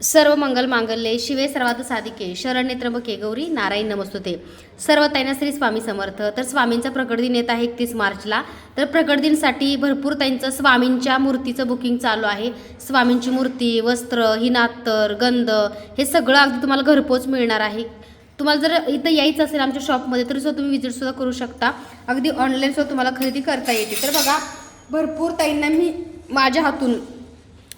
सर्व मंगल मांगल्ये शिवे सर्वात साधिके शरण्य त्र्यंबके गौरी नारायण नमस्तुते. सर्व श्री स्वामी समर्थ. तर स्वामींचा प्रकट दिन येत आहे एकतीस मार्चला. तर प्रकट दिनसाठी भरपूर ताईंचं स्वामींच्या मूर्तीचं बुकिंग चालू आहे. स्वामींची मूर्ती वस्त्र हिनात्तर गंध हे सगळं अगदी तुम्हाला घरपोच मिळणार आहे. तुम्हाला जर इथं यायचं असेल आमच्या शॉपमध्ये तर सुद्धा तुम्ही विजिटसुद्धा करू शकता. अगदी ऑनलाईन सुद्धा तुम्हाला खरेदी करता येते. तर बघा भरपूर ताईंना मी माझ्या हातून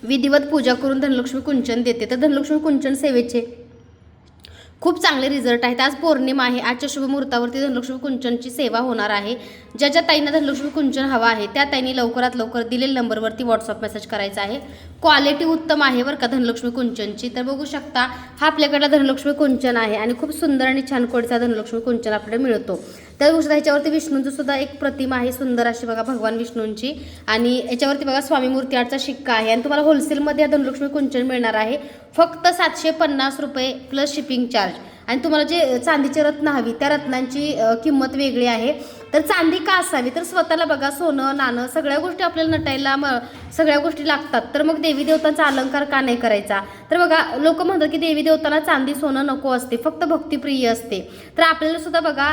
विधिवत पूजा करून धनलक्ष्मी कुंचन देते. तर धनलक्ष्मी कुंचन सेवेचे खूप चांगले रिझल्ट आहेत. आज पौर्णिमा आहे. आजच्या शुभ मुहूर्तावरती धनलक्ष्मी कुंचनची सेवा होणार आहे. ज्या ज्या ताईंना धनलक्ष्मी कुंचन हवा आहे त्या ताईंनी लवकरात लवकर दिलेल्या नंबरवरती व्हॉट्सअप मेसेज करायचा आहे. क्वालिटी उत्तम आहे बरं का धनलक्ष्मी कुंचनची. तर बघू शकता हा आपल्याकडला धनलक्ष्मी कुंचन आहे आणि खूप सुंदर आणि छान कोडीचा धनलक्ष्मी कुंचन आपल्याकडे मिळतो. तर बघू शकता ह्याच्यावरती विष्णूंचं सुद्धा एक प्रतिमा आहे सुंदर अशी बघा भगवान विष्णूंची. आणि याच्यावरती बघा स्वामी मूर्ती आर्टचा शिक्का आहे आणि तुम्हाला होलसेलमध्ये हा धनलक्ष्मी कुंचन मिळणार आहे. फक्त सातशे पन्नास रुपये प्लस शिपिंग चार्ज आणि तुम्हाला जे चांदीचे रत्न हवी त्या रत्नांची किंमत वेगळी आहे. तर चांदी का असावी? तर स्वतःला बघा सोनं नाणं सगळ्या गोष्टी आपल्याला नटायला म सगळ्या गोष्टी लागतात. तर मग देवी देवतांचा अलंकार का नाही करायचा? तर बघा लोक म्हणतात की देवी देवतांना चांदी सोनं नको असते फक्त भक्तिप्रिय असते. तर आपल्याला सुद्धा बघा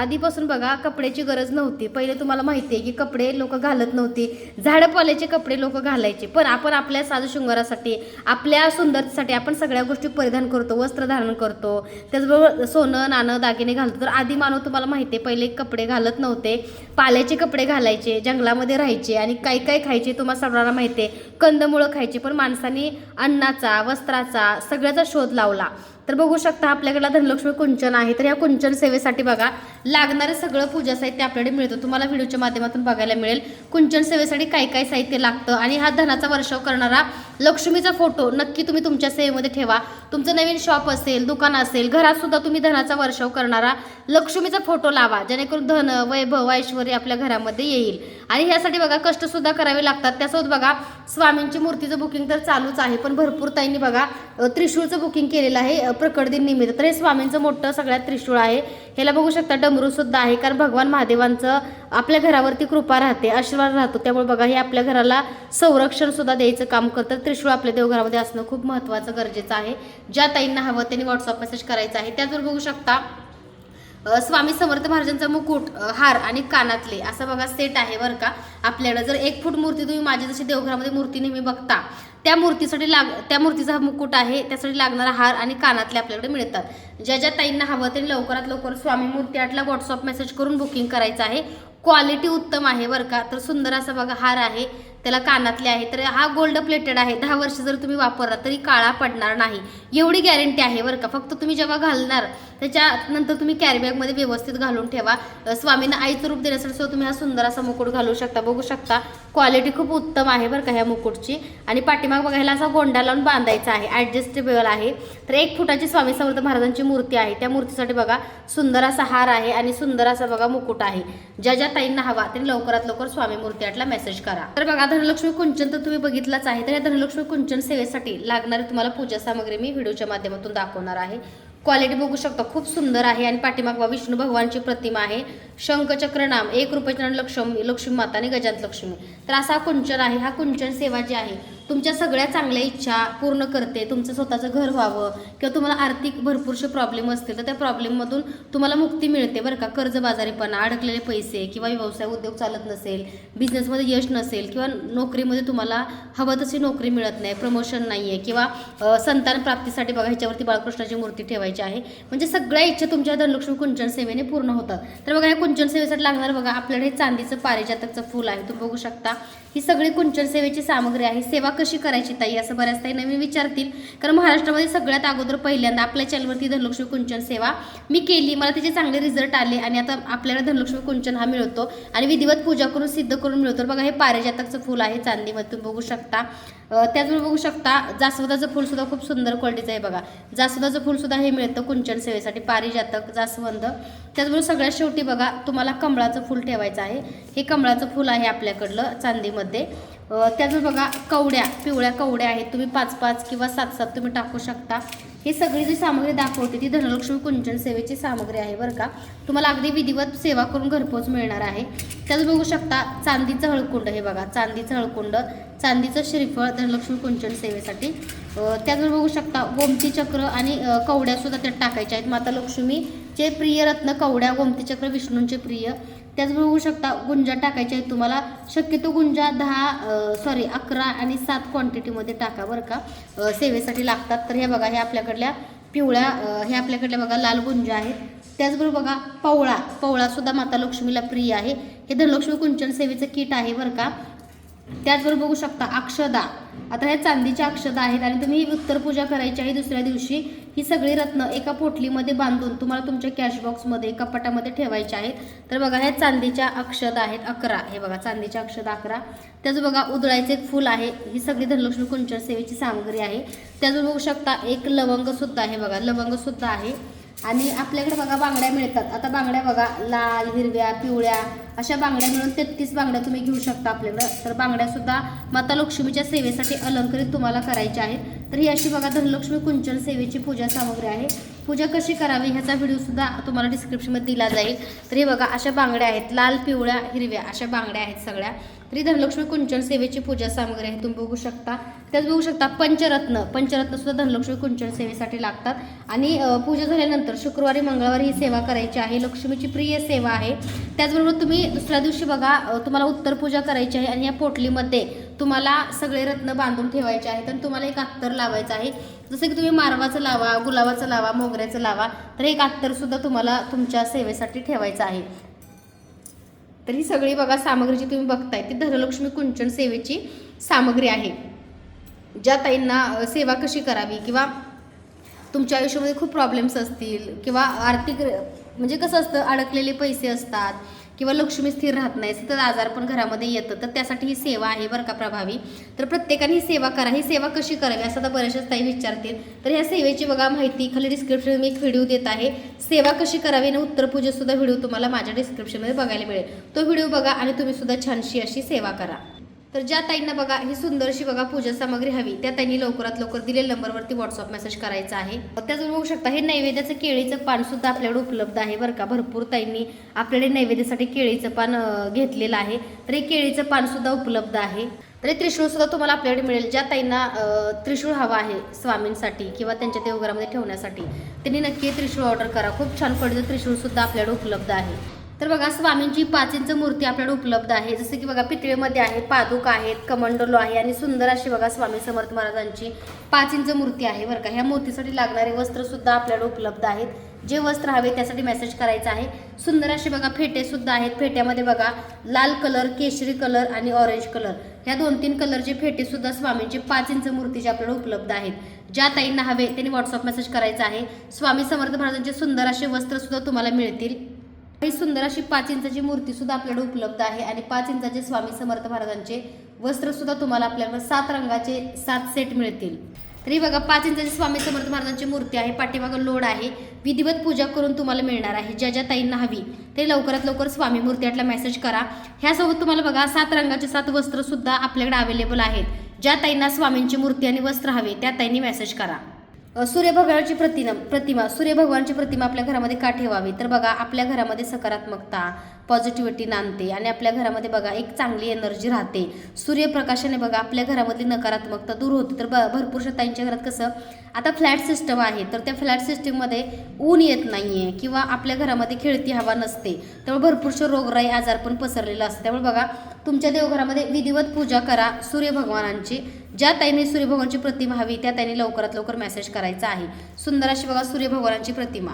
आधीपासून बघा कपड्याची गरज नव्हती. पहिले तुम्हाला माहिती आहे की कपडे लोक घालत नव्हती. झाडपाल्याचे कपडे लोक घालायचे. पण आपण आपल्या साज शृंगारासाठी आपल्या सुंदरतेसाठी आपण सगळ्या गोष्टी परिधान करतो वस्त्र धारण करतो. त्याचबरोबर सोनं नाणं दागिने घालतो. तर आधी मानव तुम्हाला माहिती आहे पहिले कपडे घालत नव्हते. पाल्याचे कपडे घालायचे जंगलामध्ये राहायचे आणि काय काय खायचे तुम्हाला सर्वांना माहिती आहे कंदमुळं खायचे पण माणसांनी अन्नाचा वस्त्राचा सगळ्याचा शोध लावला. तर बघू शकता आपल्याकडे धनलक्ष्मी कुंचन आहे. तर या कुंचन सेवेसाठी बघा लागणारे सगळं पूजा साहित्य आपल्याकडे मिळतं. तुम्हाला व्हिडिओच्या माध्यमातून बघायला मिळेल. कुंचन सेवेसाठी काय काय साहित्य लागतं आणि हा धनाचा वर्षाव करणारा लक्ष्मीचा फोटो नक्की तुम्ही तुमच्या सेवेमध्ये ठेवा. तुमचं नवीन शॉप असेल दुकान असेल घरात सुद्धा तुम्ही धनाचा वर्षाव करणारा लक्ष्मीचा फोटो लावा. जेणेकरून धन वैभव ऐश्वर्य आपल्या घरामध्ये येईल. आणि ह्यासाठी बघा कष्ट सुद्धा करावे लागतात. त्यासोबत बघा स्वामींची मूर्तीचं बुकिंग तर चालूच आहे. पण भरपूर ताईंनी बघा त्रिशूळचं बुकिंग केलेलं आहे. प्रकट दिन निमित्त. तर हे स्वामींचं मोठं सगळ्यात त्रिशूळ आहे. ह्याला बघू शकता डमरू सुद्धा आहे. कारण भगवान महादेवांचं आपल्या घरावरती कृपा राहते आशीर्वाद राहतो. त्यामुळे बघा हे आपल्या घराला संरक्षण सुद्धा द्यायचं काम करतं. त्रिशूळ आपल्या देवघरामध्ये असणं खूप महत्त्वाचं गरजेचं आहे. ज्या ताईंना हवं त्यांनी व्हॉट्सअप मेसेज करायचा आहे. त्याचवर बघू शकता स्वामी समर्थ महाराजांचा मुकुट हार आणि कानातले असं बघा सेट आहे बरं का. आपल्याकडं जर एक फूट मूर्ती तुम्ही माझी जशी देवघरामध्ये मूर्ती नेहमी बघता त्या मूर्तीसाठी लाग त्या मूर्तीचा मुकुट आहे त्यासाठी लागणारा हार आणि कानातले आपल्याकडे मिळतात. ज्या ज्या ताईंना हवं त्यांनी लवकरात लवकर स्वामी मूर्ती आठला व्हॉट्सअप मेसेज करून बुकिंग करायचं आहे. क्वालिटी उत्तम आहे बरं का? तर सुंदर असा बघा हार आहे. त्याला कानातले आहे. तर हा गोल्ड प्लेटेड आहे. दहा वर्ष जर तुम्ही वापरला तरी काळा पडणार नाही. एवढी गॅरंटी आहे बरं का. फक्त तुम्ही जेव्हा घालणार त्याच्यानंतर तुम्ही कॅरीबॅगमध्ये व्यवस्थित घालून ठेवा. स्वामींना आईचं रूप देण्यासाठी सुद्धा तुम्ही हा सुंदर असा मुकुट घालू शकता. बघू शकता क्वालिटी खूप उत्तम आहे बरं का ह्या मुकुटची. आणि पाठीमाग बघायला असा गोंडा लावून बांधायचा आहे. ॲडजस्टेबल आहे. तर एक फुटाची स्वामी समर्थ महाराजांची मूर्ती आहे. त्या मूर्तीसाठी बघा सुंदर असा हार आहे आणि सुंदर असा बघा मुकुट आहे. ज्या ज्या ताईंना हवा त्यांनी लवकरात लवकर स्वामी मूर्ती आटला मेसेज करा. तर बघा धनलक्ष्मी कुंचन तर तुम्ही बघितलाच आहे. तर या धनलक्ष्मी कुंचन सेवेसाठी लागणारी तुम्हाला पूजा सामग्री मी व्हिडिओच्या माध्यमातून दाखवणार आहे. क्वालिटी बघू शकता खूप सुंदर आहे आणि पाठीमागवा विष्णू भगवानची प्रतिमा आहे. शंखचक्र नाम एक रुपयाच्या लक्ष्मी लक्ष्मी माता आणि गजांत लक्ष्मी. तर असा कुंचन आहे हा कुंचन सेवा जी आहे तुमच्या सगळ्या चांगल्या इच्छा पूर्ण करते तुमचं स्वतःचं घर व्हावं किंवा तुम्हाला आर्थिक भरपूरसे प्रॉब्लेम असतील तर त्या प्रॉब्लेममधून तुम्हाला मुक्ती मिळते बरं का. कर्जबाजारीपणा अडकलेले पैसे किंवा व्यवसाय उद्योग चालत नसेल बिझनेसमध्ये यश नसेल किंवा नोकरीमध्ये तुम्हाला हवं तशी नोकरी मिळत नाही प्रमोशन नाही आहे किंवा संतान प्राप्तीसाठी बघा ह्याच्यावरती बाळकृष्णाची मूर्ती ठेवायची आहे. म्हणजे सगळ्या इच्छा तुमच्या धनलक्ष्मी कुंचन सेवेने पूर्ण होतात. तर बघा या कुंचन सेवेसाठी लागणार बघा आपल्याकडे चांदीचं पारिजातकचं फूल आहे. तुम्ही बघू शकता. ही सगळी कुंचन सेवेची सामग्री आहे. सेवा कशी करायची ताई? असं बऱ्याच ताई नवीन विचारतील. कारण महाराष्ट्रामध्ये सगळ्यात अगोदर पहिल्यांदा आपल्या चॅनलवरती धनलक्ष्मी कुंचन सेवा मी केली. मला त्याचे चांगले रिझल्ट आले आणि आता आपल्याला धनलक्ष्मी कुंचन हा मिळतो. आणि विधिवत पूजा करून सिद्ध करून मिळतो. बघा हे पारिजातकचं फूल आहे चांदीमध्ये तुम्ही बघू शकता. त्याचबरोबर बघू शकता जास्वंदाचं फूल सुद्धा खूप सुंदर क्वालिटीचं आहे बघा. जास्वंदाचं फूल सुद्धा हे मिळतं कुंचन सेवेसाठी. पारिजातक जास्वंद. त्याचबरोबर सगळ्यात शेवटी बघा तुम्हाला कमळाचं फूल ठेवायचं आहे. हे कमळाचं फूल आहे आपल्याकडलं चांदीमध्ये अ, त्याचं बघा कवड्या पिवळ्या कवड्या आहेत. तुम्ही पाच पाच किंवा सात सात तुम्ही टाकू शकता. ही सगळी जी सामग्री दाखवते ती धनलक्ष्मी कुंचन सेवेची सामग्री आहे बरं का. तुम्हाला अगदी विधिवत सेवा करून घरपोच मिळणार आहे. त्याच बघू शकता चांदीचं हळकुंड हे बघा चांदीचं हळकुंड चांदीचं श्रीफळ धनलक्ष्मी कुंचन सेवेसाठी. अ, त्याचबरोबर बघू शकता गोमती चक्र आणि कवड्यासुद्धा कवड्या सुद्धा त्यात टाकायच्या आहेत. माता लक्ष्मीचे प्रिय रत्न कवड्या गोमती चक्र विष्णूंचे प्रिय. त्याचबरोबर होऊ शकता गुंजा टाकायच्या आहेत. तुम्हाला शक्यतो गुंजा दहा सॉरी अकरा आणि सात क्वांटिटीमध्ये टाका बरं का. सेवेसाठी लागतात. तर हे बघा हे आपल्याकडल्या पिवळ्या हे आपल्याकडल्या बघा लाल गुंजा आहेत. त्याचबरोबर बघा पवळा. पवळा सुद्धा माता लक्ष्मीला प्रिय आहे. हे धनलक्ष्मी कुंचन सेवेचं किट आहे बरं का. त्याचबरोबर बघू शकता अक्षदा. आता हे चांदीच्या अक्षदा आहेत आणि तुम्ही ही उत्तर पूजा करायची आहे दुसऱ्या दिवशी. ही सगळी रत्न एका पोटलीमध्ये बांधून तुम्हाला तुमच्या कॅशबॉक्समध्ये कपाटामध्ये ठेवायचे आहेत. तर बघा ह्या चांदीच्या अक्षदा आहेत अकरा. हे बघा चांदीच्या अक्षदा अकरा. त्याचं बघा उदळायचं एक फुल आहे. ही सगळी धनलक्ष्मी कुंचन सेवेची सामग्री आहे. त्याच बघू शकता एक लवंगसुद्धा आहे. बघा लवंगसुद्धा आहे. आणि आपल्याकडे बघा बांगड्या मिळतात. आता बांगड्या बघा लाल हिरव्या पिवळ्या अशा बांगड्या मिळून तेहतीस बांगड्या तुम्ही घेऊ शकता आपल्याकडं. तर बांगड्यासुद्धा माता लक्ष्मीच्या सेवेसाठी अलंकरित तुम्हाला करायच्या आहेत. तर ही अशी बघा धनलक्ष्मी कुंचन सेवेची पूजा सामग्री आहे. पूजा कशी करावी ह्याचा व्हिडिओसुद्धा तुम्हाला डिस्क्रिप्शनमध्ये दिला जाईल. तर हे बघा अशा बांगड्या आहेत लाल पिवळ्या हिरव्या अशा बांगड्या आहेत सगळ्या. तरी धनलक्ष्मी कुंचन सेवेची पूजा सामग्री आहे तुम्ही बघू शकता. त्याच बघू शकता पंचरत्न. पंचरत्नसुद्धा धनलक्ष्मी कुंचन सेवेसाठी लागतात. आणि पूजा झाल्यानंतर शुक्रवारी मंगळवारी ही सेवा करायची आहे. लक्ष्मीची प्रिय सेवा आहे. त्याचबरोबर तुम्ही दुसऱ्या दिवशी बघा तुम्हाला उत्तर पूजा करायची आहे. आणि या पोटलीमध्ये तुम्हाला सगळे रत्न बांधून ठेवायचे आहेत आणि तुम्हाला एक अत्तर लावायचं आहे. जसं की तुम्ही मारवाचं लावा गुलाबाचं लावा मोगऱ्याचं लावा तर एक अत्तर सुद्धा तुम्हाला तुमच्या सेवेसाठी ठेवायचं आहे. तर ही सगळी बघा सामग्री जी तुम्ही बघताय ती धनलक्ष्मी कुंचन सेवेची सामग्री आहे. ज्या ताईंना सेवा कशी करावी किंवा तुमच्या आयुष्यामध्ये खूप प्रॉब्लेम्स असतील किंवा आर्थिक म्हणजे कसं असतं अडकलेले पैसे असतात किंवा लक्ष्मी स्थिर राहत नाही सतत आजार पण घरामध्ये येतं तर त्यासाठी ही सेवा आहे बरं का प्रभावी. तर प्रत्येकाने ही सेवा करा ही सेवा कशी करावी असं आता बऱ्याचशाच ताई विचारतील. तर ह्या सेवेची बघा माहिती खाली डिस्क्रिप्शन मी एक व्हिडिओ देत आहे. सेवा कशी करावी आणि उत्तर पूजेसुद्धा व्हिडिओ तुम्हाला माझ्या डिस्क्रिप्शनमध्ये बघायला मिळेल. तो व्हिडिओ बघा आणि तुम्हीसुद्धा छानशी अशी सेवा करा. तर ज्या ताईंना बघा ही सुंदरशी बघा पूजा सामग्री हवी त्या ताईंनी लवकरात लवकर दिलेल्या नंबरवरती व्हॉट्सअप मेसेज करायचा आहे. त्याचं बघू शकता हे नैवेद्याचं केळीचं पान सुद्धा आपल्याकडे उपलब्ध आहे बरं का. भरपूर ताईंनी आपल्याकडे नैवेद्यासाठी केळीचं पान घेतलेलं आहे. तर हे केळीचं पान सुद्धा उपलब्ध आहे. तर हे त्रिशूळ सुद्धा तुम्हाला आपल्याकडे मिळेल. ज्या ताईंना त्रिशूळ हवा आहे स्वामींसाठी किंवा त्यांच्या देवघरामध्ये ठेवण्यासाठी त्यांनी नक्की त्रिशूळ ऑर्डर करा. खूप छान पडतं त्रिशूळ सुद्धा आपल्याकडे उपलब्ध आहे. तर बघा स्वामींची पाच इंच मूर्ती आपल्याकडे उपलब्ध आहे. जसं की बघा पितळेमध्ये आहे पादुक आहेत कमंडलो आहे आणि सुंदर अशी बघा स्वामी समर्थ महाराजांची पाच इंच मूर्ती आहे बरं का. ह्या मूर्तीसाठी लागणारे वस्त्रसुद्धा आपल्याकडे उपलब्ध आहेत. जे वस्त्र हवे त्यासाठी मेसेज करायचा आहे. सुंदर असे बघा फेटेसुद्धा आहेत. फेट्यामध्ये बघा लाल कलर केशरी कलर आणि ऑरेंज कलर ह्या दोन तीन कलरचे फेटेसुद्धा स्वामींची स्वामींचे पाच इंच मूर्तीचे आपल्याकडे उपलब्ध आहेत. ज्या ताईंना हवे त्यांनी व्हॉट्सअप मेसेज करायचा आहे. स्वामी समर्थ महाराजांचे सुंदर असे वस्त्रसुद्धा तुम्हाला मिळतील. सुंदर अशी पाच इंचाची मूर्ती सुद्धा आपल्याकडे उपलब्ध आहे. आणि पाच इंचाचे स्वामी समर्थ महाराजांचे वस्त्र सुद्धा तुम्हाला आपल्याकडे सात रंगाचे सात सेट मिळतील. तरी बघा पाच इंचाची स्वामी समर्थ महाराजांची मूर्ती आहे. पाठीमागं लोड आहे. विधिवत पूजा करून तुम्हाला मिळणार आहे. ज्या ज्या ताईंना हवी ते लवकरात लवकर स्वामी मूर्ती यातला मेसेज करा. ह्यासोबत तुम्हाला बघा सात रंगाचे सात वस्त्र सुद्धा आपल्याकडे अवेलेबल आहेत. ज्या ताईंना स्वामींची मूर्ती आणि वस्त्र हवे त्या ताईंनी मेसेज करा. सूर्यभगवानाची प्रतिमा प्रतिमा सूर्यभगवानची प्रतिमा आपल्या घरामध्ये का ठेवावी? तर बघा आपल्या घरामध्ये सकारात्मकता पॉझिटिव्हिटी नांदते. आणि आपल्या घरामध्ये बघा एक चांगली एनर्जी राहते. सूर्यप्रकाशाने बघा आपल्या घरामधली नकारात्मकता दूर होते. तर ब भरपूरशा ताईंच्या घरात कसं आता फ्लॅट सिस्टम आहे. तर त्या फ्लॅट सिस्टीममध्ये ऊन येत नाही आहे किंवा आपल्या घरामध्ये खेळती हवा नसते. त्यामुळे भरपूरशा रोगराई आजार पण पसरलेला असतं त्यामुळे बघा तुमच्या देवघरामध्ये विधिवत पूजा करा सूर्यभगवानांची. ज्या ताईने सूर्यभगवानची प्रतिमा हवी त्या ताईने लवकरात लवकर मेसेज करायचा आहे. सुंदर अशी बघा सूर्यभगवानांची प्रतिमा.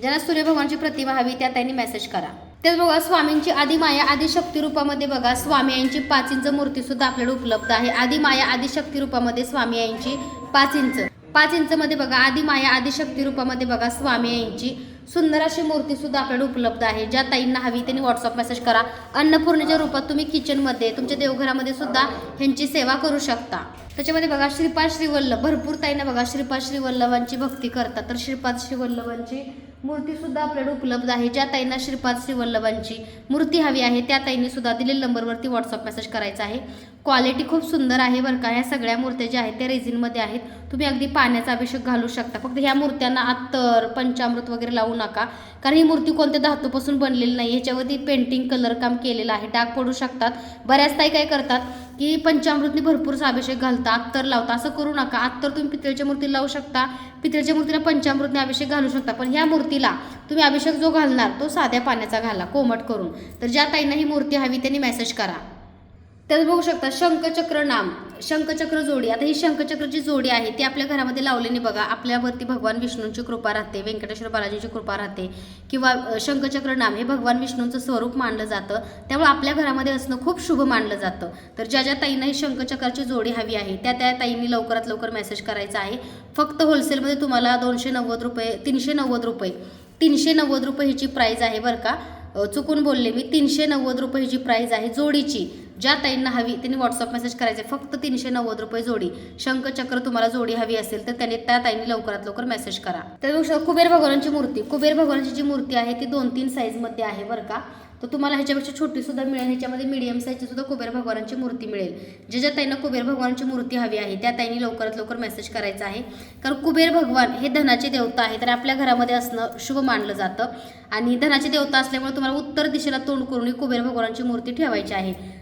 ज्यांना सूर्यभगवानची प्रतिमा हवी त्या ताईने मेसेज करा. तेच बघा स्वामींची आदिमाया आदिशक्ती रूपामध्ये बघा स्वामी यांची पाच इंच मूर्ती सुद्धा उपलब्ध आहे. आदिमाया आदिशक्ती रूपामध्ये स्वामी आईंची पाच इंच. पाच इंच मध्ये बघा आदिमाया आदिशक्ती रूपामध्ये बघा स्वामी यांची सुंदर अशी मूर्ती सुद्धा उपलब्ध आहे. ज्या ताईंना हवी त्यांनी व्हॉट्सअप मेसेज करा. अन्नपूर्णेच्या रूपात तुम्ही किचनमध्ये तुमच्या देवघरामध्ये सुद्धा ह्यांची सेवा करू शकता. त्याच्यामध्ये बघा श्रीपाद श्रीवल्लभ भरपूर ताईंना बघा श्रीपाद श्रीवल्लभांची भक्ती करतात. तर श्रीपाद श्रीवल्लभांची मूर्तीसुद्धा आपल्याकडे उपलब्ध आहे. ज्या ताईंना श्रीपाद श्रीवल्लभांची मूर्ती हवी आहे त्या ताईंनीसुद्धा दिलेल्या नंबरवरती व्हॉट्सअप मेसेज करायचा आहे. क्वालिटी खूप सुंदर आहे बरं का. ह्या सगळ्या मूर्त्या ज्या आहेत त्या रेझिनमध्ये आहेत. तुम्ही अगदी पाण्याचा अभिषेक घालू शकता. फक्त ह्या मूर्त्यांना अत्तर पंचामृत वगैरे लावू नका. कारण ही मूर्ती कोणत्या धातूपासून बनलेली नाही ह्याच्यावरती पेंटिंग कलर काम केलेलं आहे. डाग पडू शकतात. बऱ्याच ताई काय करतात की पंचामृतने भरपूरसा अभिषेक घालता अत्तर लावता. असं करू नका. अत्तर तुम्ही पितळेच्या मूर्तीला लावू शकता. पितळेच्या मूर्तीला पंचामृतने अभिषेक घालू शकता. पण ह्या मूर्तीला तुम्ही अभिषेक जो घालणार तो साध्या पाण्याचा घाला कोमट करून. तर ज्या ताईंना ही मूर्ती हवी त्यांनी मेसेज करा. त्यात बघू शकता शंखचक्र नाम शंखचक्र जोडी. आता ही शंखचक्रची जोडी आहे ती आपल्या घरामध्ये लावलेली बघा. आपल्यावरती भगवान विष्णूंची कृपा राहते व्यंकटेश्वर बालाजीची कृपा राहते. किंवा शंखचक्र नाम हे भगवान विष्णूंचं स्वरूप मानलं जातं. त्यामुळे आपल्या घरामध्ये असणं खूप शुभ मानलं जातं. तर ज्या ज्या ताईंना ही शंखचक्राची जोडी हवी आहे त्या त्या ताईंनी लवकरात लवकर मेसेज करायचा आहे. फक्त होलसेलमध्ये तुम्हाला दोनशे नव्वद रुपये तीनशे नव्वद रुपये तीनशे नव्वद रुपये हिची प्राईज आहे बरं का. चुकून बोलले मी तीनशे नव्वद रुपये हिची प्राईज आहे जोडीची. ज्या ताईंना हवी त्यांनी व्हॉट्सअप मेसेज करायचे. फक्त तीनशे नव्वद रुपये जोडी. शंखचक्र तुम्हाला जोडी हवी असेल तर त्याने त्या ताईंनी लवकरात लवकर मेसेज करा. तर कुबेर भगवानांची मूर्ती. कुबेर भगवानाची जी मूर्ती आहे ती दोन तीन साईजमध्ये आहे बरं का. तर तुम्हाला ह्याच्यापेक्षा छोटी सुद्धा मिळेल. ह्याच्यामध्ये मीडियम साईजची सुद्धा कुबेर भगवानांची मूर्ती मिळेल. जे ज्या ताईंना कुबेर भगवानची मूर्ती हवी आहे त्या ताईंनी लवकरात लवकर मेसेज करायचा आहे. कारण कुबेर भगवान हे धनाचे देवता आहे तर आपल्या घरामध्ये असणं शुभ मानलं जातं. आणि धनाचे देवता असल्यामुळे तुम्हाला उत्तर दिशेला तोंड करून ही कुबेर भगवानांची मूर्ती ठेवायची आहे.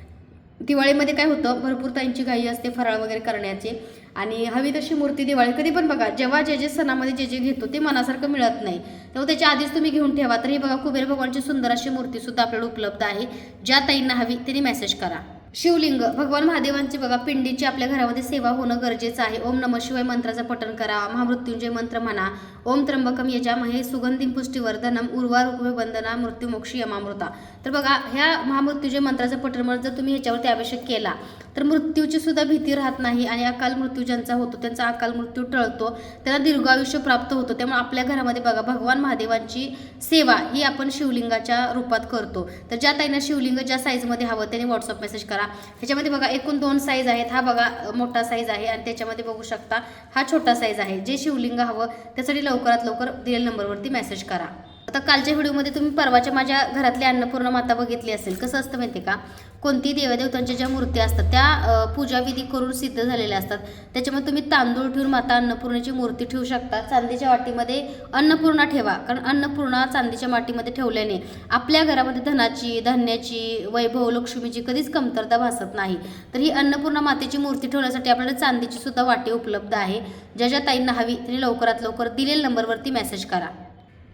दिवाळीमध्ये काय होतं भरपूर ताईंची घाई असते फराळ वगैरे करण्याचे. आणि हवी तशी मूर्ती दिवाळी कधी पण बघा जेव्हा जे जे सणामध्ये जे जे घेतो ते मनासारखं मिळत नाही. तेव्हा त्याच्या आधीच तुम्ही घेऊन ठेवा. तर ही बघा कुबेर भगवानची सुंदर अशी मूर्तीसुद्धा आपल्याला उपलब्ध आहे. ज्या ताईंना हवी त्यांनी मेसेज करा. शिवलिंग भगवान महादेवांची बघा पिंडीची आपल्या घरामध्ये सेवा होणं गरजेचं आहे. ओम नम शिवाय मंत्राचं पठण करा महामृत्युंजय मंत्र म्हणा. ओम त्र्यंबकम यजामहे सुगंधी पुष्टीवर्धनम उर्वा रुक्मे वंदना मृत्युमोक्षी यमामृता. तर बघा ह्या महामृत्युजय मंत्राचं पटरमळ जर तुम्ही ह्याच्यावरती अभिषेक केला तर मृत्यूची सुद्धा भीती राहत नाही आणि अकाल मृत्यू ज्यांचा होतो त्यांचा अकाल मृत्यू टळतो. त्यांना दीर्घायुष्य प्राप्त होतो. त्यामुळे आपल्या घरामध्ये बघा भगवान महादेवांची सेवा ही आपण शिवलिंगाच्या रूपात करतो. तर ज्या ताईंना शिवलिंग ज्या साईजमध्ये हवं त्याने व्हॉट्सअप मेसेज करा. ह्याच्यामध्ये बघा एकूण दोन साईज आहेत. हा बघा मोठा साईज आहे आणि त्याच्यामध्ये बघू शकता हा छोटा साईज आहे. जे शिवलिंग हवं त्यासाठी लवकरात लवकर दिलेल्या नंबरवरती मेसेज करा. आता कालच्या व्हिडिओमध्ये तुम्ही परवाच्या माझ्या घरातली अन्नपूर्ण माता बघितली असेल. कसं असतं माहिती का? कोणती देवदेवतांच्या ज्या मूर्ती असतात त्या पूजाविधी करून सिद्ध झालेल्या असतात. त्याच्यामध्ये तुम्ही तांदूळ ठेवून माता अन्नपूर्णेची मूर्ती ठेवू शकता. चांदीच्या वाटीमध्ये अन्नपूर्णा ठेवा कारण अन्नपूर्णा चांदीच्या वाटीमध्ये ठेवल्याने आपल्या घरामध्ये धनाची धान्याची वैभव लक्ष्मीची कधीच कमतरता भासत नाही. तर ही अन्नपूर्णा मातेची मूर्ती ठेवण्यासाठी आपल्याला चांदीची सुद्धा वाटी उपलब्ध आहे. ज्या ज्या ताईंना हवी त्यांनी लवकरात लवकर दिलेल्या नंबरवरती मेसेज करा.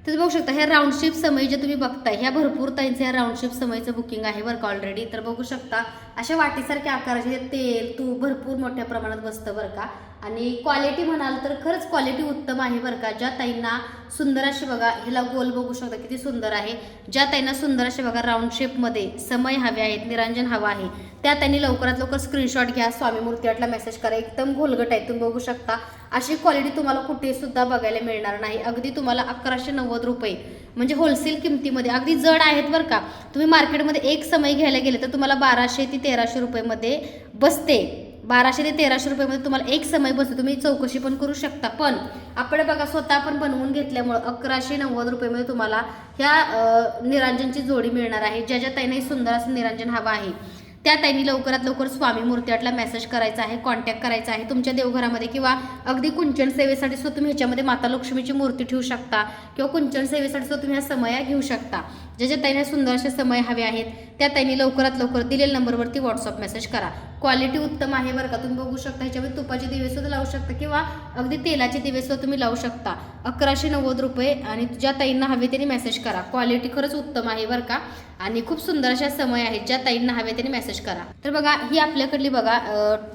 तर बघू शकता ह्या राऊंड शेप समय जे तुम्ही बघताय ह्या भरपूर ताईंचं ह्या राऊंड शेप समयचं बुकिंग आहे बरं का ऑलरेडी तर बघू शकता अशा वाटीसारख्या आकाराचे तेल तूप भरपूर मोठ्या प्रमाणात बसतं बरं का. आणि क्वालिटी म्हणाल तर खरंच क्वालिटी उत्तम आहे बरं का. ज्या ताईंना सुंदर असे बघा हिला गोल बघू शकता किती सुंदर आहे. ज्या ताईंना सुंदर असे बघा राऊंड शेपमध्ये समय हवे आहेत निरांजन हवा आहे त्या त्यांनी लवकरात लवकर स्क्रीनशॉट घ्या. स्वामी मूर्तीवाटला मेसेज करा. एकदम घोलगट आहे. तुम्ही बघू शकता. अशी क्वालिटी तुम्हाला कुठे सुद्धा बघायला मिळणार नाही. अगदी तुम्हाला अकराशे नव्वद रुपये. म्हणजे होलसेल किमतीमध्ये. अगदी जड आहेत बरं का. तुम्ही मार्केटमध्ये एक समय घ्यायला गेले तर तुम्हाला बाराशे ते तेराशे रुपयेमध्ये बसते. बाराशे ते तेराशे रुपयेमध्ये तुम्हाला एक समय बसतो. तुम्ही चौकशी पण करू शकता. पण आपण बघा स्वतः आपण बनवून घेतल्यामुळं अकराशे नव्वद रुपयेमध्ये तुम्हाला ह्या निरांजनची जोडी मिळणार आहे. ज्या ज्या ताईंनाही सुंदर असं निरांजन हवं आहे. त्या ताईंनी लवकरात लवकर स्वामी मूर्तीआटला मेसेज करायचा आहे कॉन्टॅक्ट करायचा आहे. तुमच्या देवघरामध्ये किंवा अगदी कुंचन सेवेसाठी सुद्धा तुम्ही ह्याच्यामध्ये माता लक्ष्मीची मूर्ती ठेवू शकता किंवा कुंचन सेवेसाठी सुद्धा तुम्ही ह्या समया घेऊ शकता. ज्या ज्या ताईंना सुंदर असे समय हवे आहेत त्या ताईंनी लवकरात लवकर दिलेल्या नंबरवरती व्हॉट्सअप मेसेज करा. क्वालिटी उत्तम आहे बरं का? तुम्ही बघू शकता ह्याच्यामध्ये तुपाचे दिवे सुद्धा लावू शकता किंवा अगदी तेलाचे दिवे सुद्धा तुम्ही लावू शकता. अकराशे नव्वद रुपये आणि ज्या ताईंना हवे त्यांनी मेसेज करा. क्वालिटी खरंच उत्तम आहे बरं का? आणि खूप सुंदर अशा समय आहेत ज्या ताईंना हवे त्यांनी मेसेज करा. तर बघा ही आपल्याकडली बघा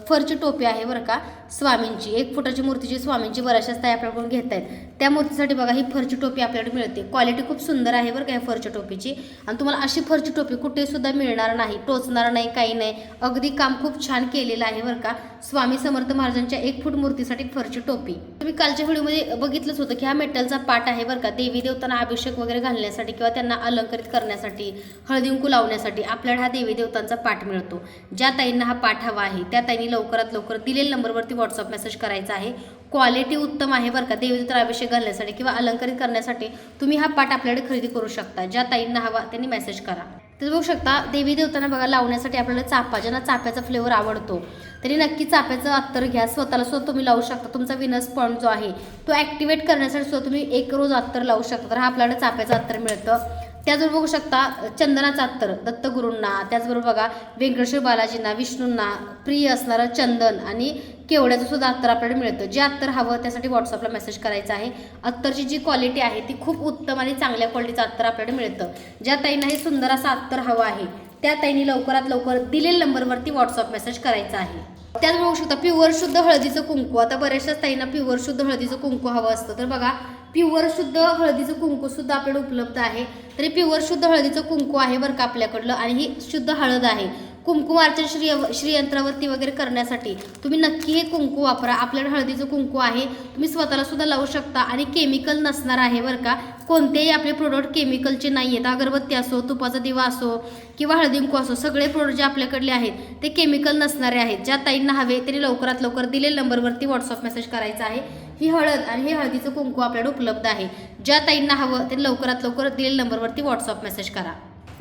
फरची टोपी आहे बरं का. स्वामींची एक फुटाची मूर्तीची स्वामींची बऱ्याचशाच ताई आपल्याकडून घेत आहेत त्या मूर्तीसाठी बघा ही फरची टोपी आपल्याकडे मिळते. क्वालिटी खूप सुंदर आहे बरं का या फरच्या टोपीची. आणि तुम्हाला अशी फरची टोपी कुठेसुद्धा मिळणार नाही टोचणार नाही काही नाही. अगदी काम खूप छान केलेलं आहे बरं का स्वामी समर्थ महाराजांच्या एक फूट मूर्तीसाठी फरची टोपी. तुम्ही कालच्या व्हिडिओमध्ये बघितलंच होतं की हा मेटलचा पाट आहे बरं का देवी देवतांना अभिषेक वगैरे घालण्यासाठी किंवा त्यांना अलंकरित करण्यासाठी हळदिंकू लावण्यासाठी आपल्याला हा देवी देवतांचा पाठ मिळतो. ज्या ताईंना हा पाठ हवा आहे त्या ताईंनी लवकरात लवकर दिलेल्या नंबरवरती व्हॉट्सअप मेसेज करायचा आहे. क्वालिटी उत्तम आहे बरं का? देवीचा अभिषेक घालण्यासाठी किंवा अलंकारित करण्यासाठी तुम्ही हा पाठ आपल्याकडे खरेदी करू शकता. ज्या ताईंना हवा त्यांनी मेसेज करा. तर बघू शकता देवी देवतांना बघा लावण्यासाठी आपल्याला चाफा ज्यांना चाफ्याचा फ्लेवर आवडतो तरी नक्की चाफ्याचं अत्तर घ्या. स्वतःला सुद्धा तुम्ही लावू शकता. तुमचा विनस पॉईंट जो आहे तो ॲक्टिवेट करण्यासाठी सुद्धा तुम्ही एक रोज अत्तर लावू शकता. तर हा आपल्याला चाफ्याचं अत्तर मिळतं. त्याचबरोबर बघू शकता चंदनाचं अत्तर दत्तगुरूंना. त्याचबरोबर बघा व्यंकटेश्वर बालाजींना विष्णूंना प्रिय असणारं चंदन आणि केवड्याचं सुद्धा अत्तर आपल्याला मिळतं. जे अत्तर हवं त्यासाठी व्हॉट्सअपला मेसेज करायचा आहे. अत्तरची जी क्वालिटी आहे ती खूप उत्तम आणि चांगल्या क्वालिटीचं अत्तर आपल्याला मिळतं. ज्या ताईंना हे सुंदर असं अत्तर हवं आहे त्या ताईंनी लवकरात लवकर दिलेल्या नंबरवरती व्हॉट्सअप मेसेज करायचा आहे. त्याच बघू शकता प्युअर शुद्ध हळदीचं कुंकू. आता बऱ्याचशाच ताईंना प्युअर शुद्ध हळदीचं कुंकू हवं असतं. तर बघा प्युअर शुद्ध हळदीचं कुंकू सुद्धा आपल्याकडे उपलब्ध आहे. तरी प्युअर शुद्ध हळदीचं कुंकू आहे बरं का आपल्याकडलं? आणि ही शुद्ध हळद आहे. कुंकुमार्चन श्री श्रीयंत्रावरती वगैरे करण्यासाठी तुम्ही नक्की हे कुंकू वापरा. आपल्याकडे हळदीचं कुंकू आहे. तुम्ही स्वतःला सुद्धा लावू शकता आणि केमिकल नसणार आहे बरं का. कोणतेही आपले प्रोडक्ट केमिकलचे नाही आहेत. अगरबत्ती असो तुपाचा दिवा असो किंवा हळदिंकू असो सगळे प्रोडक्ट जे आपल्याकडले आहेत ते केमिकल नसणारे आहेत. ज्या ताईंना हवे त्यांनी लवकरात लवकर दिलेल्या नंबरवरती व्हॉट्सअप मेसेज करायचा आहे. ही हळद आणि हे हळदीचं कुंकू आपल्याकडे उपलब्ध आहे. ज्या ताईंना हवं त्यांनी लवकरात लवकर दिलेल्या नंबरवरती व्हॉट्सअप मेसेज करा.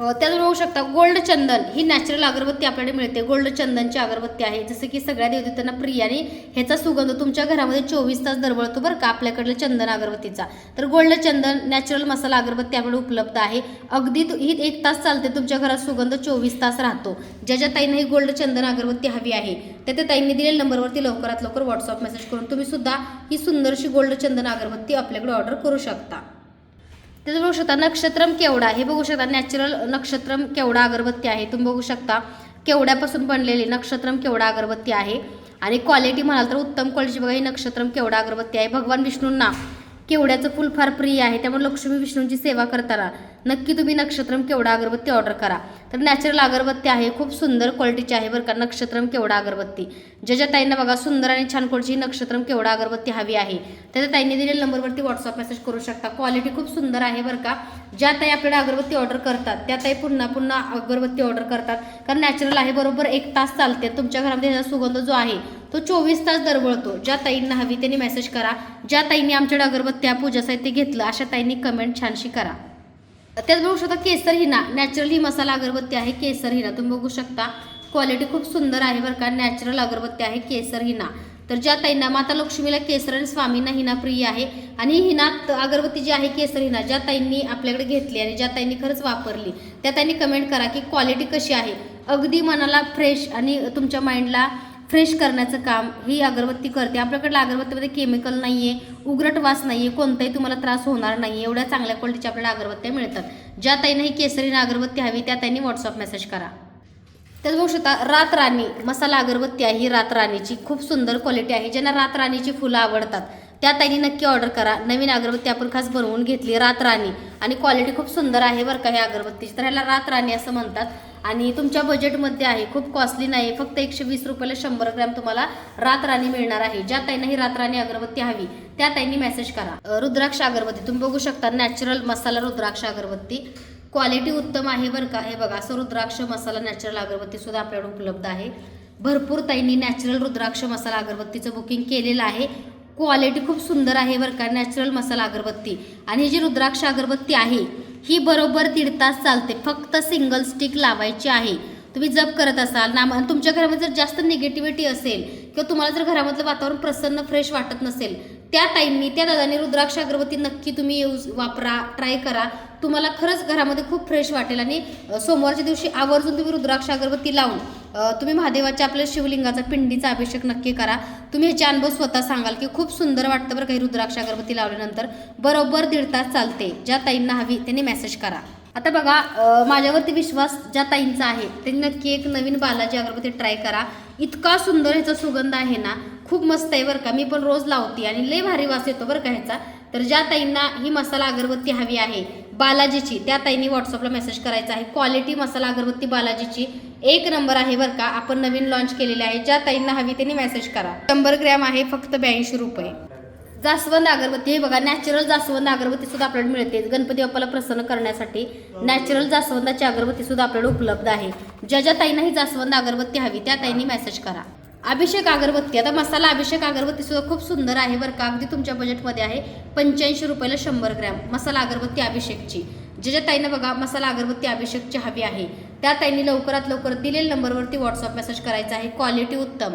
त्यातून होऊ शकता गोल्ड चंदन ही नॅचरल अगरबत्ती आपल्याकडे मिळते. गोल्ड चंदनची अगरबत्ती आहे. जसं की सगळ्या देवदेवतांना प्रिय आणि ह्याचा सुगंध तुमच्या घरामध्ये चोवीस तास दरवळतो बरं का आपल्याकडलं चंदन अगरबत्तीचा. तर गोल्ड चंदन नॅचरल मसाला अगरबत्ती आपल्याकडे उपलब्ध आहे. अगदी ही एक तास चालते तुमच्या घरात सुगंध चोवीस तास राहतो. ज्या ज्या ताईंना ही गोल्ड चंदन अगरबत्ती हवी आहे त्या त्या ताईंनी दिलेल्या नंबरवरती लवकरात लवकर व्हॉट्सअप मेसेज करून तुम्ही सुद्धा ही सुंदरशी गोल्ड चंदन अगरबत्ती आपल्याकडे ऑर्डर करू शकता. त्याचं बघू शकता नक्षत्रम केवडा हे बघू शकता नॅचरल नक्षत्रम केवडा अगरबत्ती आहे. तुम्ही बघू शकता केवड्यापासून बनलेली नक्षत्रम केवडा अगरबत्ती आहे. आणि क्वालिटी म्हणाल तर उत्तम क्वालिटीची बघा ही नक्षत्रम केवडा अगरबत्ती आहे. भगवान विष्णूंना केवड्याचं फुल फार प्रिय आहे त्यामुळे लक्ष्मी विष्णूंची सेवा करताना नक्की तुम्ही नक्षत्रम केवडा अगरबत्ती ऑर्डर करा. तर नॅचरल अगरबत्ती आहे खूप सुंदर क्वालिटीची आहे बरं का नक्षत्रम केवडा अगरबत्ती. ज्या ज्या ताईंना बघा सुंदर आणि छान क्वालिटीची नक्षत्रम केवडा अगरबत्ती हवी आहे त्या ताईंनी दिलेल्या नंबरवरती व्हॉट्सअप मेसेज करू शकता. क्वालिटी खूप सुंदर आहे बरं का. ज्या ताई आपल्याला अगरबत्ती ऑर्डर करतात त्या ताई पुन्हा पुन्हा अगरबत्ती ऑर्डर करतात. कारण नॅचरल आहे बरोबर एक तास चालते. तुमच्या घरामध्ये सुगंध जो आहे तो चोवीस तास दरवळतो. ज्या ताईंना हवी त्यांनी मेसेज करा. ज्या ताईंनी आमच्याकडे अगरबत्त्या पूजा साहित्य घेतलं अशा ताईंनी कमेंट छानशी करा. त्याच बघू शकता केसर हिना. नॅचरल ही मसाला अगरबत्ती आहे केसर हिना. तुम्ही बघू शकता. क्वालिटी खूप सुंदर आहे बरं का. नॅचरल अगरबत्ती आहे केसर हिना. तर ज्या ताईंना माता लक्ष्मीला केसर आणि स्वामींना हिना प्रिय आहे आणि हिना अगरबत्ती जी आहे केसर हिना ज्या ताईंनी आपल्याकडे घेतली आणि ज्या ताईंनी खरंच वापरली त्या ताईंनी कमेंट करा की क्वालिटी कशी आहे. अगदी मनाला फ्रेश आणि तुमच्या माइंडला फ्रेश करण्याचं काम ही अगरबत्ती करते. आपल्याकडल्या अगरबत्तीमध्ये केमिकल नाही आहे उग्रट वास नाही आहे कोणताही तुम्हाला त्रास होणार नाही. एवढ्या चांगल्या क्वालिटीच्या आपल्याला अगरबत्त्या मिळतात. ज्या ताईंना ही केसरीनं अगरबत्ती हवी त्या ताईंनी व्हॉट्सअप मेसेज करा. त्याच बघू शकता रात राणी मसाला अगरबत्ती आहे ही रात राणीची. खूप सुंदर क्वालिटी आहे. ज्यांना रात राणीची फुलं आवडतात त्या ताईंनी नक्की ऑर्डर करा. नवीन अगरबत्ती आपण खास बनवून घेतली रात राणी. आणि क्वालिटी खूप सुंदर आहे बरं का ह्या अगरबत्तीची. तर ह्याला रात राणी असं म्हणतात. आणि तुमच्या बजेटमध्ये आहे खूप कॉस्टली नाही फक्त एकशे वीस रुपयाला शंभर ग्रॅम तुम्हाला रातराणी मिळणार आहे. ज्या ताईंना ही रातराणी अगरबत्ती हवी त्या ताईंनी मेसेज करा. रुद्राक्ष अगरबत्ती तुम्ही बघू शकता नॅचरल मसाला रुद्राक्ष अगरबत्ती. क्वालिटी उत्तम आहे बरं का. हे बघा असं रुद्राक्ष मसाला नॅचरल अगरबत्ती सुद्धा आपल्याकडे उपलब्ध आहे. भरपूर ताईंनी नॅचरल रुद्राक्ष मसाला अगरबत्तीचं बुकिंग केलेलं आहे. क्वालिटी खूप सुंदर आहे बरं का नॅचरल मसाला अगरबत्ती. आणि ही जी रुद्राक्ष अगरबत्ती आहे ही बरोबर दीड तास चालते. फक्त सिंगल स्टिक लावायची आहे. तुम्ही जप करत असाल ना तुमच्या घरामध्ये जर जास्त निगेटिव्हिटी असेल किंवा तुम्हाला जर घरामधलं वातावरण प्रसन्न फ्रेश वाटत नसेल त्या टाईमनी त्या दादाने रुद्राक्ष अगरबत्ती नक्की तुम्ही यूज वापरा ट्राय करा. तुम्हाला खरंच घरामध्ये खूप फ्रेश वाटेल आणि सोमवारच्या दिवशी आवर्जून तुम्ही रुद्राक्ष अगरबत्ती लावून तुम्ही महादेवाच्या आपल्या शिवलिंगाचा पिंडीचा अभिषेक नक्की करा. तुम्ही ह्याचे अनुभव स्वतः सांगाल की खूप सुंदर वाटतं बरं काही रुद्राक्ष अगरबत्ती लावल्यानंतर. बरोबर दीड तास चालते. ज्या ताईंना हवी त्यांनी मेसेज करा. आता बघा माझ्यावरती विश्वास ज्या ताईंचा आहे त्यांनी नक्की एक नवीन बालाजी अगरबत्ती ट्राय करा. इतका सुंदर ह्याचा सुगंध आहे ना खूप मस्त आहे बरं का. मी पण रोज लावते आणि लय भारी वास येतो बरं का ह्याचा. तर ज्या ताईंना ही मसाला अगरबत्ती हवी आहे बालाजीची त्या ताईंनी व्हॉट्सअपला मेसेज करायचा आहे. क्वालिटी मसाला अगरबत्ती बालाजीची एक नंबर आहे बरं का. आपण नवीन लॉन्च केलेली आहे. ज्या ताईंना हवी त्यांनी मेसेज करा. शंभर ग्रॅम आहे फक्त ब्याऐंशी रुपये. जास्वंद अगरबत्ती हे बघा नॅचरल जास्वंद अगरबत्ती सुद्धा आपल्याला मिळते. गणपती बाप्पाला प्रसन्न करण्यासाठी नॅचरल जास्वंदाची अगरबत्ती सुद्धा आपल्याला उपलब्ध आहे. ज्या ज्या ताईंना ही जास्वंद अगरबत्ती हवी त्या ताईंनी मेसेज करा. अभिषेक अगरबत्ती आता मसाला अभिषेक अगरबत्ती सुद्धा खूप सुंदर आहे बरं का. अगदी तुमच्या बजेटमध्ये आहे. पंच्याऐंशी रुपयाला शंभर ग्रॅम मसाला अगरबत्ती अभिषेकची. ज्या ज्या ताईनं बघा मसाला अगरबत्ती अभिषेकची हवी आहे त्या ताईंनी लवकरात लवकर दिलेल्या नंबरवरती व्हॉट्सअप मेसेज करायचा आहे. क्वालिटी उत्तम.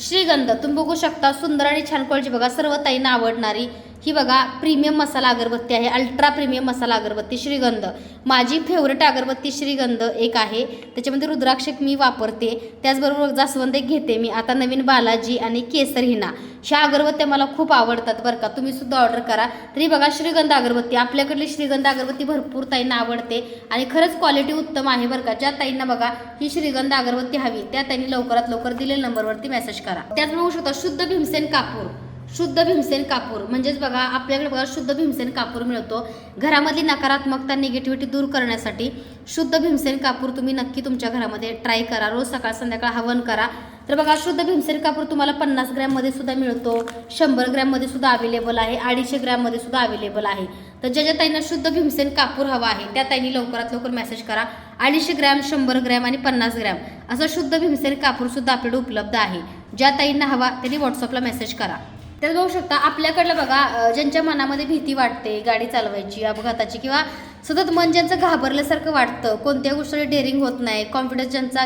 श्रीगंध. तुम्ही बघू शकता सुंदर आणि छान क्वालिटी बघा. सर्व ताईंना आवडणारी ही बघा प्रीमियम मसाला अगरबत्ती आहे अल्ट्रा प्रीमियम मसाला अगरबत्ती श्रीगंध. माझी फेवरेट अगरबत्ती श्रीगंध एक आहे. त्याच्यामध्ये रुद्राक्ष मी वापरते. त्याचबरोबर जास्वंद एक घेते मी. आता नवीन बालाजी आणि केसर हिना. ह्या अगरबत्त्या मला खूप आवडतात बरं का. तुम्ही सुद्धा ऑर्डर करा. तरी बघा श्रीगंध अगरबत्ती. आपल्याकडली श्रीगंध अगरबत्ती भरपूर ताईंना आवडते. आणि खरंच क्वालिटी उत्तम आहे बरं का. ज्या ताईंना बघा ही श्रीगंध अगरबत्ती हवी त्या ताईंनी लवकरात लवकर दिलेल्या नंबरवरती मेसेज करा. त्याच बघू शकता शुद्ध भीमसेन कापूर. शुद्ध भीमसेन कापूर. म्हणजेच बघा आपल्याकडे बघा शुद्ध भीमसेन कापूर मिळतो. घरामधली नकारात्मकता निगेटिव्हिटी दूर करण्यासाठी शुद्ध भीमसेन कापूर तुम्ही नक्की तुमच्या घरामध्ये ट्राय करा. रोज सकाळ संध्याकाळ हवन करा. तर बघा शुद्ध भीमसेन कापूर तुम्हाला पन्नास ग्रॅममध्ये सुद्धा मिळतो. शंभर ग्रॅममध्ये सुद्धा अवेलेबल आहे. अडीचशे ग्रॅममध्ये सुद्धा अवेलेबल आहे. तर ज्या ज्या ताईंना शुद्ध भीमसेन कापूर हवा आहे त्या ताईंनी लवकरात लवकर मेसेज करा. अडीचशे ग्रॅम शंभर ग्रॅम आणि पन्नास ग्रॅम असं शुद्ध भीमसेन कापूर सुद्धा आपल्याकडे उपलब्ध आहे. ज्या ताईंना हवा त्यांनी व्हॉट्सअपला मेसेज करा. त्यात बघू शकता आपल्याकडलं बघा ज्यांच्या मनामध्ये भीती वाटते गाडी चालवायची अपघाताची किंवा सतत मन ज्यांचं घाबरल्यासारखं वाटतं कोणत्या गोष्टीला डेअरिंग होत नाही कॉन्फिडन्स ज्यांचा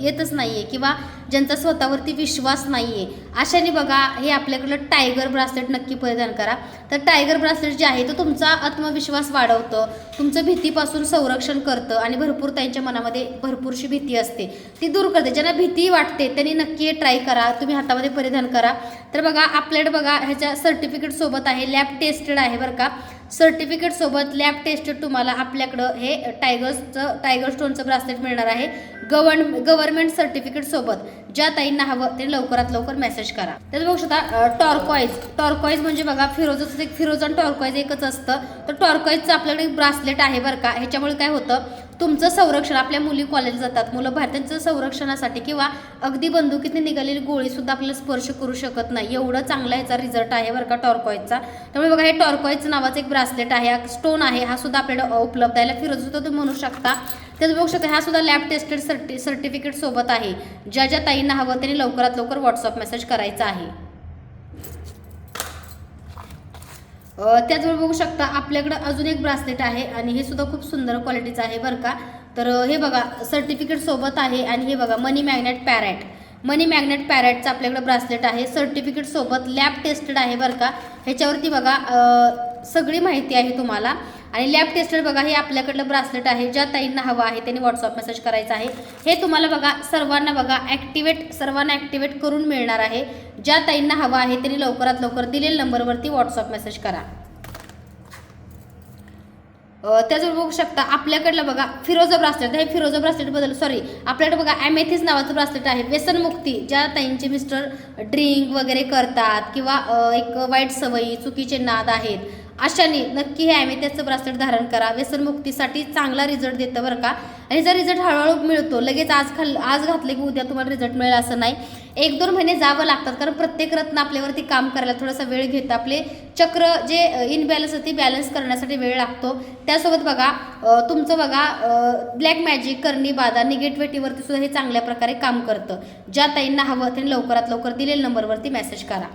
येतच नाही आहे किंवा ज्यांचा स्वतःवरती विश्वास नाही आहे अशाने बघा हे आपल्याकडलं टायगर ब्रासलेट नक्की परिधान करा. तर टायगर ब्रासलेट जे आहे तो तुमचा आत्मविश्वास वाढवतं. तुमचं भीतीपासून संरक्षण करतं आणि भरपूर त्यांच्या मनामध्ये भरपूरशी भीती असते. ती दूर करते. ज्यांना भीती वाटते त्यांनी नक्की ट्राय करा. तुम्ही हातामध्ये परिधान करा. तर बघा आपल्याकडे बघा ह्याच्या सर्टिफिकेटसोबत आहे लॅब टेस्टेड आहे बरं का. सर्टिफिकेटसोबत लॅब टेस्टेड तुम्हाला आपल्याकडं हे टायगर्सचं टायगर स्टोनचं ब्रासलेट मिळणार आहे. गव्हर्न गव्हर्नमेंट सर्टिफिकेटसोबत ज्या ताईंना हवं ते लवकरात लवकर मेसेज करा. त्यात बघू शकता टॉर्कॉईज टॉर्कॉईज म्हणजे बघा फिरोजच एक फिरोज आणि टॉर्कॉईज एकच असतं. तर टॉर्कॉईजचं आपल्याकडे ब्रासलेट आहे बरं का. ह्याच्यामुळे काय होतं? तुमचं संरक्षण आपल्या मुली कॉलेज जातात मुलं बाहेर त्यांचं संरक्षणासाठी किंवा अगदी बंदुकीतून निघालेली गोळीसुद्धा आपल्याला स्पर्श करू शकत नाही. एवढं चांगला ह्याचा रिझल्ट आहे बरं का टॉर्कॉईजचा त्यामुळे बघा हे टॉर्कॉईज नावाचं एक ब्रासलेट आहे हा स्टोन आहे हा सुद्धा आपल्याला उपलब्ध आहे. फिरत सुद्धा तुम्ही म्हणू शकता. त्याच बघू शकता हा सुद्धा लॅब टेस्टेड सर्टि सर्टिफिकेट सोबत आहे. ज्या ज्या ताईंना हवं त्यांनी लवकरात लवकर व्हॉट्सअप मेसेज करायचा आहे. त्याचबरोबर बघू शकता आपल्याकडं अजून एक ब्रासलेट आहे आणि हे सुद्धा खूप सुंदर क्वालिटीचं आहे बरं का. तर हे बघा सर्टिफिकेट सोबत आहे आणि हे बघा money magnet parrot money magnet पॅरेटचं आपल्याकडं ब्रासलेट आहे. सर्टिफिकेट सोबत लॅब टेस्टेड आहे बरं का. ह्याच्यावरती बघा सगळी माहिती आहे तुम्हाला. आणि लॅब टेस्टर बघा हे आपल्याकडलं ब्रासलेट आहे ज्या ताईंना हवं आहे त्यांनी व्हॉट्सअप मेसेज करायचा आहे. हे तुम्हाला बघा सर्वांना बघा ॲक्टिवेट सर्वांना ॲक्टिवेट करून मिळणार आहे. ज्या ताईंना हवं आहे त्यांनी लवकरात लवकर दिलेल्या नंबरवरती व्हॉट्सअप मेसेज करा. अ, त्याचबरोबर बघू शकता आपल्याकडलं बघा फिरोजा ब्रासलेट हे फिरोजा ब्रासलेटबद्दल सॉरी आपल्याकडे बघा ॲमेथिस नावाचं ब्रासलेट आहे. व्यसनमुक्ती ज्या ताईंचे मिस्टर ड्रिंक वगैरे करतात किंवा एक वाईट सवयी चुकीचे नाद आहेत अशाने नक्की हे ॲमेथिसचं ब्रासलेट धारण करा. व्यसनमुक्तीसाठी चांगला रिझल्ट देतं बरं का. आणि जर रिझल्ट हळूहळू मिळतो लगेच आज खाल आज घातले की उद्या तुम्हाला रिझल्ट मिळेल असं नाही. एक दोन महिने जावं लागतात कारण प्रत्येक रत्न आपल्यावरती काम करायला थोडासा वेळ घेतं. आपले चक्र जे इनबॅलन्स होते बॅलन्स करण्यासाठी वेळ लागतो. त्यासोबत बघा तुमचं बघा ब्लॅक मॅजिक करणी बाधा निगेटिव्हिटीवरती सुद्धा हे चांगल्या प्रकारे काम करतं. ज्या ताईंना हवं त्यांनी लवकरात लवकर दिलेल्या नंबरवरती मेसेज करा.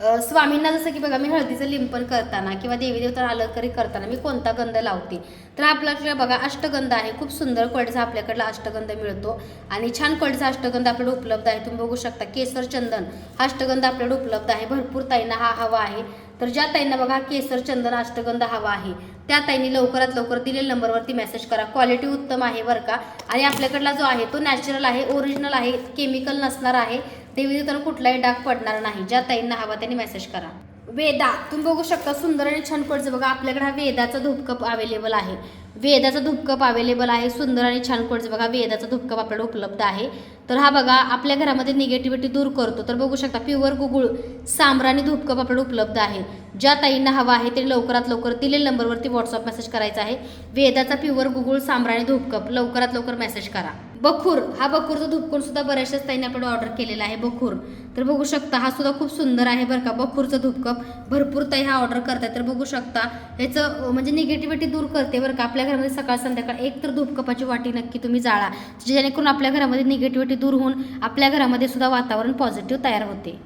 स्वामींना जसं की बघा मी हळदीचं लिंपन करताना किंवा देवी देवता अलंकरी करताना मी कोणता गंध लावते? तर आपल्याकडे बघा अष्टगंध आहे. खूप सुंदर क्वालिटीचा आपल्याकडला अष्टगंध मिळतो. आणि छान क्वालिटीचा अष्टगंध आपल्याकडे उपलब्ध आहे. तुम्ही बघू शकता केसर चंदन हा अष्टगंध आपल्याकडे उपलब्ध आहे. भरपूर ताईंना हा हवा आहे. तर ज्या ताईंना बघा केसर चंदन अष्टगंध हवा आहे त्या ताईंनी लवकरात लवकर दिलेल्या नंबरवरती मेसेज करा. क्वालिटी उत्तम आहे बरं का? आणि आपल्याकडला जो आहे तो नॅचरल आहे ओरिजिनल आहे केमिकल नसणार आहे. देवीदूताला कुठलाही डाग पडणार नाही. ज्या ताईंना हवा त्यांनी मेसेज करा. वेदा तुम्ही बघू शकता सुंदर आणि छान क्वालिटीचं बघा आपल्याकडे हा वेदाचा धूपकप अवेलेबल आहे. वेदाचा धूपकप अवेलेबल आहे सुंदर आणि छान क्वालिटीचं बघा वेदाचा धूपकप आपल्याला उपलब्ध आहे. तर हा बघा आपल्या घरामध्ये निगेटिव्हिटी दूर करतो. तर बघू शकता प्युअर गुगुळ साम्राणी धूपकप आपल्याला उपलब्ध आहे. ज्या ताईंना हवा आहे ते लवकरात लवकर दिलेल्या नंबरवरती व्हॉट्सअप मेसेज करायचा आहे. वेदाचा प्युअर गुगुळ साम्राणी धूपकप लवकरात लवकर मेसेज करा. बखूर हा बखूरचा धूपकोन सुद्धा बऱ्याचशाच ताईने आपण ऑर्डर केलेला आहे बखूर. तर बघू शकता हा सुद्धा खूप सुंदर आहे बरं का बखूरचा धूपकप. भरपूर ताई हा ऑर्डर करताय तर बघू शकता याचं म्हणजे निगेटिव्हिटी दूर करते बरं का आपल्या घरामध्ये सकाळ संध्याकाळ एक तर धूपकपाची वाटी नक्की तुम्ही जाळा जेणेकरून आपल्या घरामध्ये निगेटिव्हिटी दूर होऊन आपल्या घरामध्ये सुद्धा वातावरण पॉझिटिव्ह तयार होते.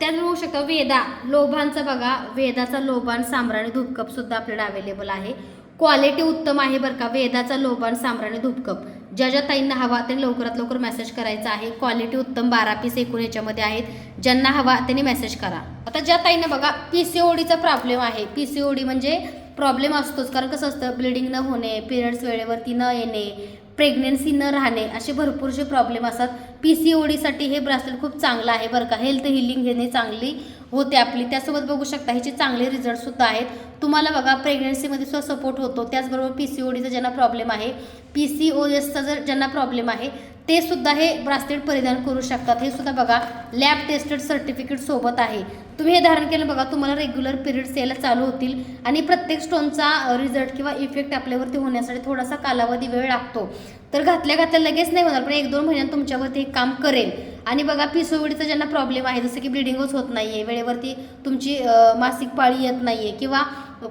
त्यात बघू शकता वेदा लोभांचं बघा वेदाचा लोभान साम्राणी धूपकप सुद्धा आपल्याला अवेलेबल आहे. क्वालिटी उत्तम आहे बरं का वेदाचा लोभान साम्राणी धूपकप. ज्या ज्या ताईंना हवा त्यांनी लवकरात लवकर मेसेज करायचा आहे. क्वालिटी उत्तम बारा पीस एकूण याच्यामध्ये आहेत. ज्यांना हवा त्यांनी मेसेज करा. आता ज्या ताईंना बघा पी सी ओडीचा प्रॉब्लेम आहे. पी सी ओडी म्हणजे प्रॉब्लेम असतोच. कारण कसं असतं ब्लिडिंग न होणे पिरियड्स वेळेवरती न येणे प्रेग्नेन्सी न राहणे असे भरपूरसे प्रॉब्लेम असतात. पी सी ओडीसाठी हे ब्रासलेट खूप चांगलं आहे बरं का. हेल्थ हिलिंग घेणे चांगली होते आपली. त्यासोबत बघू शकता ह्याचे चांगले रिझल्टसुद्धा आहेत. तुम्हाला बघा प्रेग्नन्सीमध्ये सुद्धा सपोर्ट होतो त्याचबरोबर पी सी ओ डीचा ज्यांना प्रॉब्लेम आहे पी सी ओ एसचा जर ज्यांना प्रॉब्लेम आहे ते सुद्धा हे ब्रासलेट परिधान करू शकतात. हे सुद्धा बघा लॅब टेस्टेड सर्टिफिकेट सोबत आहे. तुम्ही हे धारण केलं बघा तुम्हाला रेग्युलर पिरियड्स यायला चालू होतील आणि प्रत्येक स्टोनचा रिझल्ट किंवा इफेक्ट आपल्यावरती होण्यासाठी थोडासा कालावधी वेळ लागतो. तर घातल्या घातल्या लगेच नाही होणार पण एक दोन महिन्यात तुमच्यावरती हे काम करेल. आणि बघा पिसोवडीचा ज्यांना प्रॉब्लेम आहे जसं की ब्लिडिंगच होत नाही आहे वेळेवरती तुमची मासिक पाळी येत नाही आहे किंवा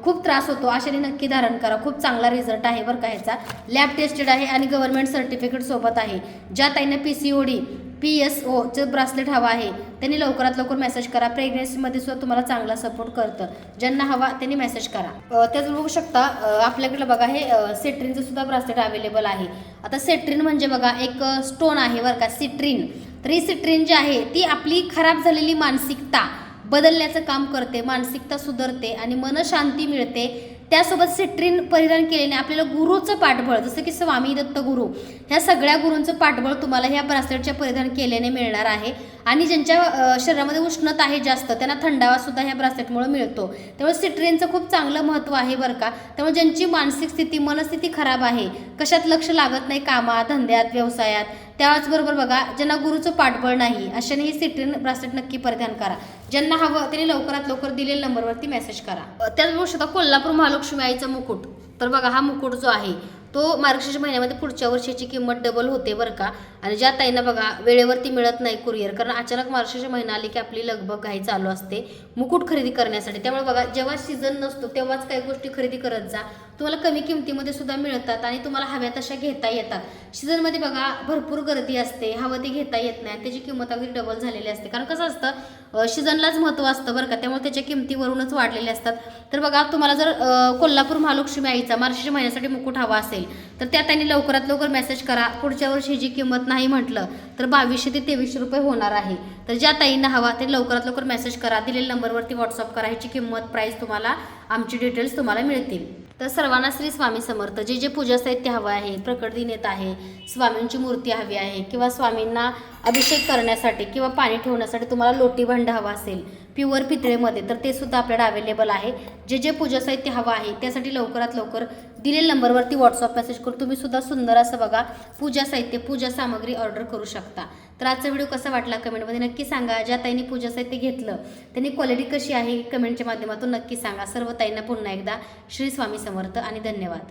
खूप त्रास होतो अशाने नक्की धारण करा. खूप चांगला रिझल्ट आहे बरं का ह्याचा. लॅब टेस्टेड आहे आणि गव्हर्नमेंट सर्टिफिकेट सोबत आहे. ज्या ताईंना P C O D P S ओचं bracelet हवा आहे त्यांनी लवकरात लवकर मेसेज करा. प्रेग्नेन्सीमध्ये सुद्धा तुम्हाला चांगला सपोर्ट करतं. ज्यांना हवा त्यांनी मेसेज करा. त्याच बघू शकता अं, आपल्याकडे बघा हे अं, सेट्रिनचं सुद्धा ब्रासलेट अवेलेबल आहे. आता सेट्रिन म्हणजे बघा एक स्टोन आहे बरं का सिट्रिन तर ही सिट्रिन जी आहे ती आपली खराब झालेली मानसिकता बदलण्याचं काम करते मानसिकता सुधारते आणि मनशांती मिळते. त्यासोबत सिट्रिन परिधान केल्याने आपल्याला गुरुचं पाठबळ जसं की स्वामी दत्त गुरु ह्या सगळ्या गुरूंचं पाठबळ तुम्हाला ह्या ब्रासलेटच्या परिधान केल्याने मिळणार आहे. आणि ज्यांच्या शरीरामध्ये उष्णता आहे जास्त त्यांना थंडावासुद्धा ह्या ब्रासलेटमुळे मिळतो. त्यामुळे सिट्रिनचं खूप चांगलं महत्त्व आहे बरं का. त्यामुळे ज्यांची मानसिक स्थिती मनस्थिती खराब आहे कशात लक्ष लागत नाही कामात धंद्यात व्यवसायात त्याचबरोबर बघा ज्यांना गुरुचं पाठबळ नाही अशाने ही सिट्रिन ब्रासलेट नक्की परिधान करा. ज्यांना हवं त्यांनी लवकरात लवकर दिलेल्या नंबरवरती मेसेज करा. त्याचबरोबर शकता कोल्हापूर महालक्ष्मी आईचा मुकुट. तर बघा हा मुकुट जो आहे तो मार्गशीर्ष महिन्यामध्ये पुढच्या वर्षीची किंमत डबल होते बरं का. आणि ज्या ताईंना बघा वेळेवरती मिळत नाही कुरिअर कारण अचानक मार्गशीर्ष महिना आली की आपली लगबग घाई चालू असते मुकुट खरेदी करण्यासाठी. त्यामुळे बघा जेव्हा सीझन नसतो तेव्हाच काही गोष्टी खरेदी करत जा. तुम्हाला कमी किमतीमध्ये सुद्धा मिळतात आणि तुम्हाला हव्या तशा घेता येतात. सीझनमध्ये बघा भरपूर गर्दी असते हवं ते घेता येत नाही त्याची किंमत अगदी डबल झालेली असते. कारण कसं असतं सीझनलाच महत्त्व असतं बरं का त्यामुळे त्याच्या किमतीवरूनच वाढलेले असतात. तर बघा तुम्हाला जर कोल्हापूर महालक्ष्मी आईचा मार्चच्या महिन्यासाठी मुकुट हवा असेल तर त्या त्यांनी लवकरात लवकर मेसेज करा. पुढच्या वर्षी जी किंमत नाही म्हटलं तर बावीसशे ते तेवीसशे रुपये होणार आहे. तर ज्या ताईंना हवा ते लवकरात लवकर मेसेज करा. दिलेल्या नंबरवरती व्हॉट्सअप करा. ह्याची किंमत प्राईस तुम्हाला आमची डिटेल्स तुम्हाला मिळतील. तर सर्वांना श्री स्वामी समर्थ. जे जे पूजा साहित्य हवं आहे. प्रकट दिन येत आहे. स्वामींची मूर्ती हवी आहे. किंवा स्वामींना अभिषेक करण्यासाठी किंवा पाणी ठेवण्यासाठी तुम्हाला लोटी भांड हवा असेल प्युअर पितळेमध्ये तर ते सुद्धा आपल्याला अवेलेबल आहे. जे जे पूजा साहित्य हवं आहे त्यासाठी लवकरात लवकर दिलेल्या नंबरवरती व्हॉट्सअप मेसेज करून तुम्ही सुद्धा सुंदर असं बघा पूजा साहित्य पूजा सामग्री ऑर्डर करू शकता. तर आजचा व्हिडिओ कसा वाटला कमेंटमध्ये नक्की सांगा. ज्या ताईंनी पूजा साहित्य घेतलं त्यांनी क्वालिटी कशी आहे कमेंटच्या माध्यमातून नक्की सांगा. सर्व ताईंना पुन्हा एकदा श्री स्वामी समर्थ आणि धन्यवाद.